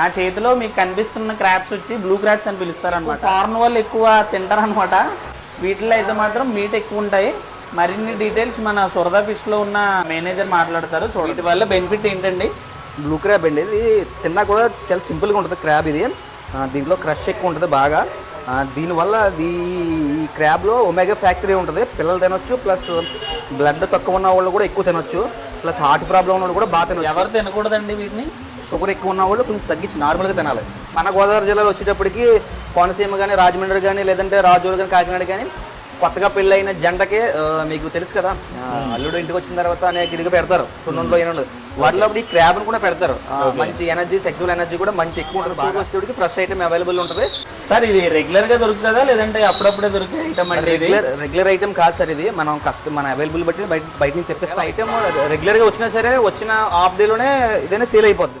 నా చేతిలో మీకు కనిపిస్తున్న క్రాప్స్ వచ్చి బ్లూ క్రాప్స్ అని పిలుస్తారు అనమాట ఫారెన్ వాళ్ళు ఎక్కువ తింటారు అనమాట వీటిలో అయితే మాత్రం మీట్ ఎక్కువ ఉంటాయి. మరిన్ని డీటెయిల్స్ మన సురదా ఫిష్లో ఉన్న మేనేజర్ మాట్లాడతారు. చూడండి. వల్ల బెనిఫిట్ ఏంటండి? బ్లూ క్రాబ్ అండి. ఇది తిన్నా కూడా చాలా సింపుల్గా ఉంటుంది క్రాబ్ ఇది. దీంట్లో క్రష్ ఎక్కువ ఉంటుంది బాగా. దీనివల్ల ఈ ఈ క్రాబ్లో ఒమేగా ఫ్యాక్టరీ ఉంటుంది. పిల్లలు తినొచ్చు ప్లస్ బ్లడ్ తక్కువ ఉన్న వాళ్ళు కూడా ఎక్కువ తినొచ్చు. ప్లస్ హార్ట్ ప్రాబ్లం ఉన్న వాళ్ళు కూడా బాగా తినొచ్చు. ఎవరు తినకూడదండి వీటిని? షుగర్ ఎక్కువ ఉన్న వాళ్ళు కొంచెం తగ్గించి నార్మల్గా తినాలి. మన గోదావరి జిల్లాలో వచ్చేటప్పటికి కోనసీమ కానీ రాజమండ్రి కానీ లేదంటే రాజోలు కానీ కాకినాడ కానీ కొత్తగా పెళ్ళైన జంటకి మీకు తెలుసు కదా అల్లుడు ఇంటికి వచ్చిన తర్వాత అనేక ఇదిగా పెడతారు. సున్నంలో ఏనుండదు వాటిలో ఈ క్రాబ్ని కూడా పెడతారు. మంచి ఎనర్జీ సెక్సువల్ ఎనర్జీ కూడా మంచి ఎక్కువ ఉంటుంది. ఫ్రెష్ ఐటమ్ అవైలబుల్ ఉంటుంది. సార్ ఇది రెగ్యులర్గా దొరుకుతుందా లేదంటే అప్పుడప్పుడే దొరికే ఐటమ్ ఇది? రెగ్యులర్ రెగ్యులర్ ఐటమ్ కాదు సార్ ఇది. మనం కష్టం మన అవైలబుల్ బట్టి బయట బయట నుంచి తెప్పిస్తాం. ఐటమ్? రెగ్యులర్గా వచ్చినా సరే వచ్చిన హాఫ్ డేలోనే ఇదైనా సేల్ అయిపోద్ది.